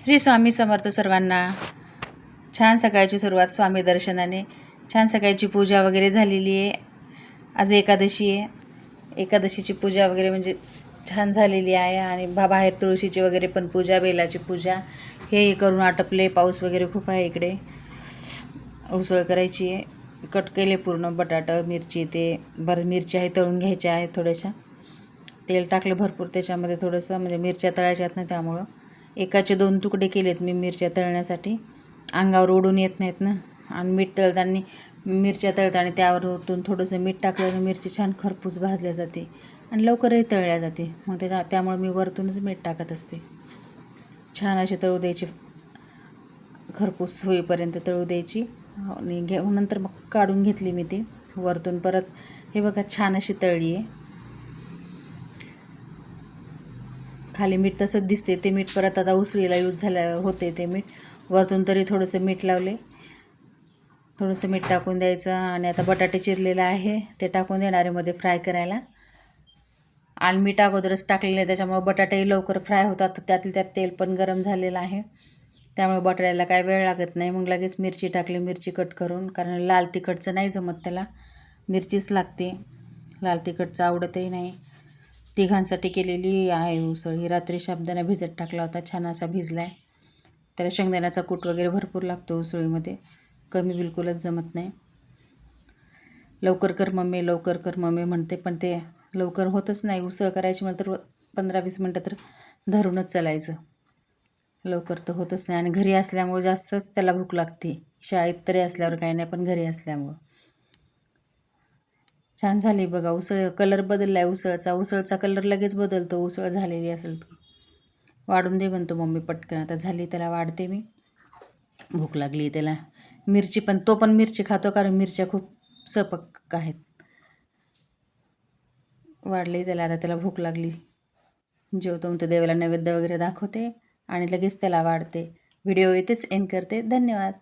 श्री स्वामी समर्थ सर्वांना छान सकाळची सुरुवात स्वामी दर्शनाने. छान सकाळची पूजा वगैरे झालेली आहे. आज एकादशी आहे. एकादशीची पूजा वगैरे म्हणजे छान झालेली आहे आणि बा बाहेर तुळशीची वगैरे पण पूजा बेलाची पूजा. हे करून आटपले पाऊस वगैरे खूप आहे इकडे. उसळ करायची आहे. कट केले पूर्ण बटाटा मिरची ते बरं मिरची आहे तळून घ्यायच्या आहेत थोड्याशा. तेल टाकलं भरपूर त्याच्यामध्ये थोडंसं म्हणजे मिरच्या तळायच्या आहेत ना त्यामुळं. एकाचे दोन तुकडे केलेत मी मिरच्या तळण्यासाठी. अंगावर ओढून येत नाहीत ना. आणि मीठ तळताना मिरच्या तळताना त्यावर ओतून थोडंसं मीठ टाकलं तर मिरची छान खरपूस भाजल्या जाते आणि लवकरही तळल्या जाते. मग त्याच्या त्यामुळे मी वरतूनच मीठ टाकत असते. छान अशी तळू द्यायची. खरपूस होईपर्यंत तळू द्यायची. आणि घे नंतर मग काढून घेतली मी ती. वरतून परत हे बघा छान अशी तळली आहे. खाली मीठ तसंच दिसते ते मीठ परत आता उसळीला यूज झालं होते ते मीठ. वरतून तरी थोडंसं मीठ लावले थोडंसं मीठ टाकून द्यायचं आणि आता बटाटे चिरलेलं आहे ते टाकून देणारे मध्ये फ्राय करायला. आणि मीठ अगोदरच टाकलेलं आहे त्याच्यामुळे बटाटेही लवकर फ्राय होतात. त्यातल्या त्यात तेल पण गरम झालेलं आहे. त्यामुळे बटाट्याला काय वेळ लागत नाही. मग लगेच मिरची टाकली मिरची कट करून कारण लाल तिखटचं नाही जमत त्याला. मिरचीच लागते. लाल तिखटचं आवडतही नाही. तिघांसाठी केलेली आहे उसळ. ही रात्री शाबदाना भिजत टाकला होता. छान असा भिजला आहे त्याला शेंगदाण्याचा कूट वगैरे भरपूर लागतो उसळीमध्ये. कमी बिलकुलच जमत नाही. लवकर कर मम्मी लवकर कर मम्मी म्हणते पण ते लवकर होतच नाही. उसळ करायची म्हटलं तर पंधरा वीस मिनटं तर धरूनच चालायचं. लवकर तर होतच नाही. आणि घरी असल्यामुळे जास्तच त्याला भूक लागते. शाळेत तरी असल्यावर काही नाही पण घरी असल्यामुळं. छान झाली बघा उसळ कलर बदलला आहे उसळचा. उसळचा कलर लगेच बदलतो उसळ झालेली असेल तर. वाढून दे म्हणतो मम्मी पटकन. आता झाली त्याला वाढते मी. भूक लागली त्याला. मिरची पण तो पण मिरची खातो कारण मिरच्या खूप सपक आहेत. वाढली त्याला आता त्याला भूक लागली. जेवतो म्हणतो देवाला नैवेद्य वगैरे दाखवते आणि लगेच त्याला वाढते. व्हिडिओ इथेच एंड करते. धन्यवाद.